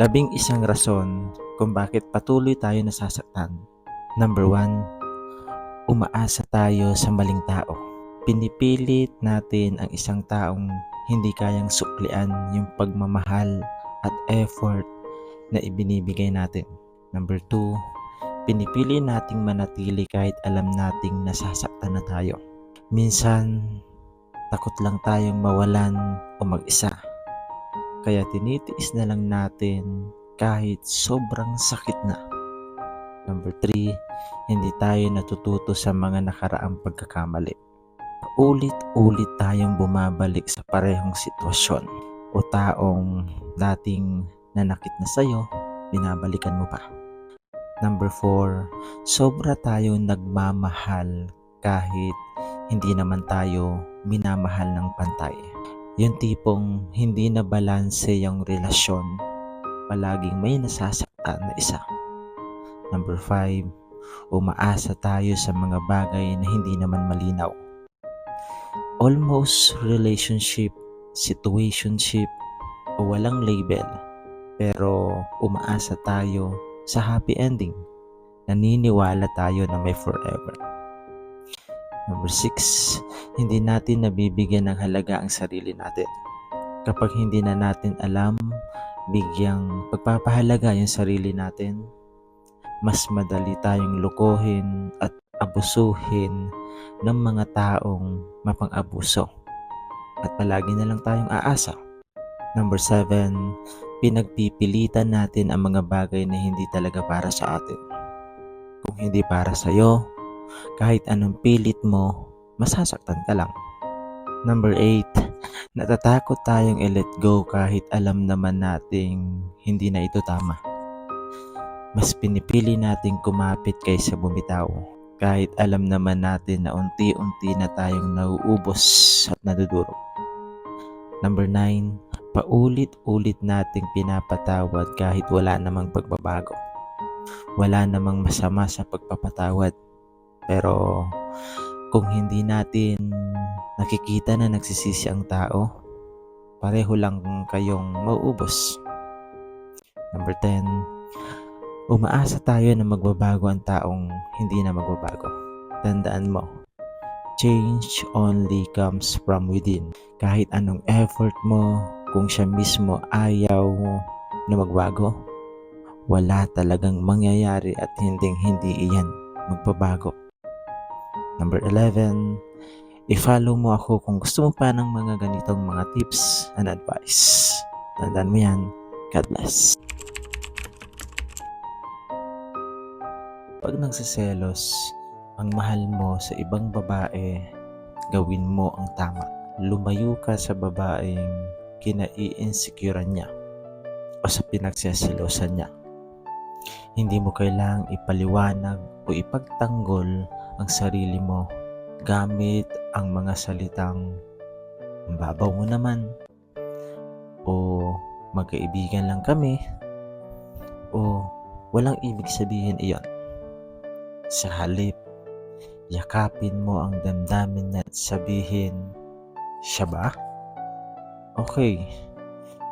Labing isang rason kung bakit patuloy tayo nasasaktan. Number one, umaasa tayo sa maling tao. Pinipilit natin ang isang taong hindi kayang suklian yung pagmamahal at effort na ibinibigay natin. Number two, pinipili nating manatili kahit alam nating nasasaktan na tayo. Minsan, takot lang tayong mawalan o mag-isa. Kaya tinitiis na lang natin kahit sobrang sakit na. Number 3, hindi tayo natututo sa mga nakaraang pagkakamali. Ulit-ulit tayong bumabalik sa parehong sitwasyon o taong dating nanakit na sa'yo, binabalikan mo pa. Number 4, sobra tayong nagmamahal kahit hindi naman tayo minamahal ng pantay. Yung tipong hindi na balanse yung relasyon, palaging may nasasaktan na isa. Number 5, umaasa tayo sa mga bagay na hindi naman malinaw. Almost relationship, situationship, o walang label. Pero umaasa tayo sa happy ending. Naniniwala tayo na may forever. Number 6, hindi natin nabibigyan ng halaga ang sarili natin. Kapag hindi na natin alam, bigyang pagpapahalaga yung sarili natin, mas madali tayong lukohin at abusuhin ng mga taong mapang-abuso. At palagi na lang tayong aasa. Number 7, pinagpipilitan natin ang mga bagay na hindi talaga para sa atin. Kung hindi para sa iyo, kahit anong pilit mo, masasaktan ka lang. Number 8, natatakot tayong i-let go kahit alam naman nating hindi na ito tama. Mas pinipili nating kumapit kaysa bumitaw kahit alam naman natin na unti-unti na tayong nauubos at nadudurog. Number 9, paulit-ulit nating pinapatawad kahit wala namang pagbabago. Wala namang masama sa pagpapatawad. Pero kung hindi natin nakikita na nagsisisi ang tao, pareho lang kayong mauubos. Number 10, umaasa tayo na magbabago ang taong hindi na magbabago. Tandaan mo, change only comes from within. Kahit anong effort mo, kung siya mismo ayaw na magbago, wala talagang mangyayari at hinding hindi iyan magbabago. Number 11, i-follow mo ako kung gusto mo pa ng mga ganitong mga tips and advice. Tandaan mo yan. God bless. Pag nagsiselos, ang mahal mo sa ibang babae, gawin mo ang tama. Lumayo ka sa babaeng kinai-insecurean niya o sa pinagseselosan niya. Hindi mo kailangang ipaliwanag o ipagtanggol ang sarili mo gamit ang mga salitang "Ang babaw mo naman o magkaibigan lang kami o walang ibig sabihin iyon. Sa halip, yakapin mo ang damdamin at sabihin, siya ba? Okay,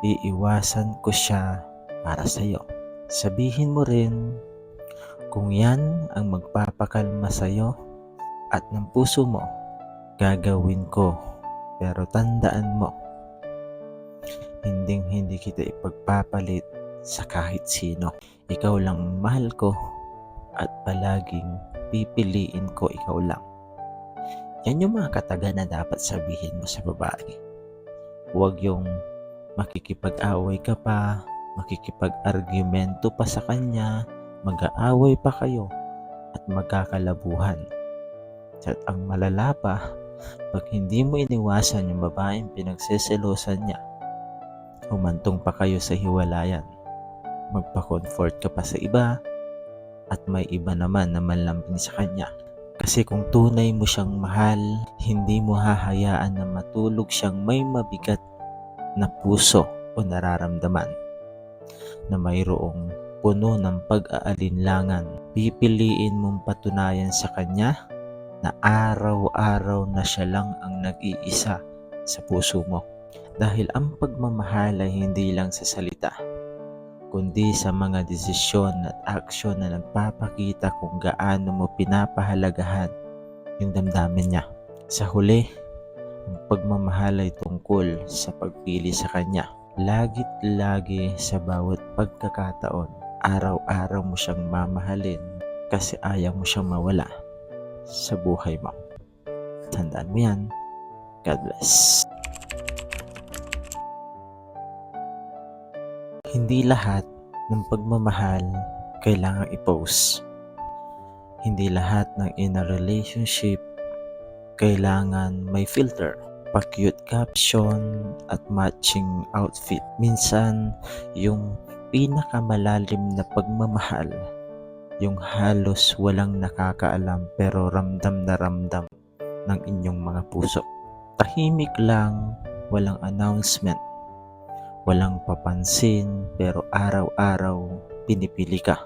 iiwasan ko siya para sa'yo. Sabihin mo rin kung yan ang magpapakalma sa'yo at ng puso mo, gagawin ko. Pero tandaan mo, hinding hindi kita ipagpapalit sa kahit sino. Ikaw lang ang mahal ko at palaging pipiliin ko ikaw lang. Yan yung mga kataga na dapat sabihin mo sa babae. Huwag yung makikipag-away ka pa, makikipag-argumento pa sa kanya, mag-aaway pa kayo, at magkakalabuhan. At ang malala pa, pag hindi mo iniwasan yung babaeng pinagseselosan niya, humantong pa kayo sa hiwalayan. Magpa-comfort ka pa sa iba, at may iba naman na manlambing sa kanya. Kasi kung tunay mo siyang mahal, hindi mo hahayaan na matulog siyang may mabigat na puso o nararamdaman na mayroong puno ng pag-aalinlangan. Pipiliin mong patunayan sa kanya na araw-araw na siya lang ang nag-iisa sa puso mo. Dahil ang pagmamahal ay hindi lang sa salita, kundi sa mga desisyon at aksyon na nagpapakita kung gaano mo pinapahalagahan yung damdamin niya. Sa huli, ang pagmamahal ay tungkol sa pagpili sa kanya. Lagit lagi sa bawat pagkakataon, araw-araw mo siyang mamahalin kasi ayaw mo siyang mawala sa buhay mo. Tandaan mo yan. God bless. Hindi lahat ng pagmamahal kailangang i-post. Hindi lahat ng in a relationship kailangan may filter, pa-cute caption at matching outfit. Minsan, yung pinakamalalim na pagmamahal, yung halos walang nakakaalam pero ramdam na ramdam ng inyong mga puso. Tahimik lang, walang announcement, walang papansin pero araw-araw pinipili ka.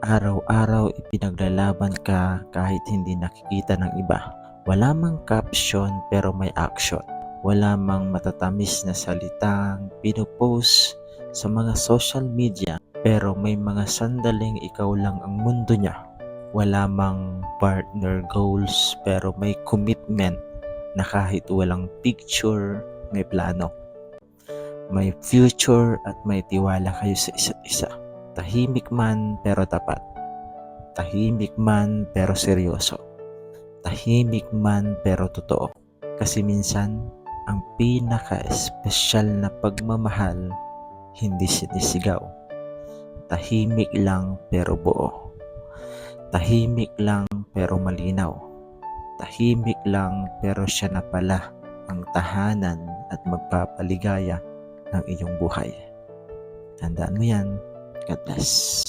Araw-araw ipinaglalaban ka kahit hindi nakikita ng iba. Wala mang caption pero may action. Wala mang matatamis na salitang pinopost sa mga social media pero may mga sandaling ikaw lang ang mundo niya. Wala mang partner goals pero may commitment na kahit walang picture, may plano. May future at may tiwala kayo sa isa't isa. Tahimik man pero tapat. Tahimik man pero seryoso. Tahimik man pero totoo. Kasi minsan, ang pinaka-espesyal na pagmamahal, hindi sinisigaw. Tahimik lang pero buo. Tahimik lang pero malinaw. Tahimik lang pero siya na pala ang tahanan at magpapaligaya ng iyong buhay. Tandaan mo yan. God bless.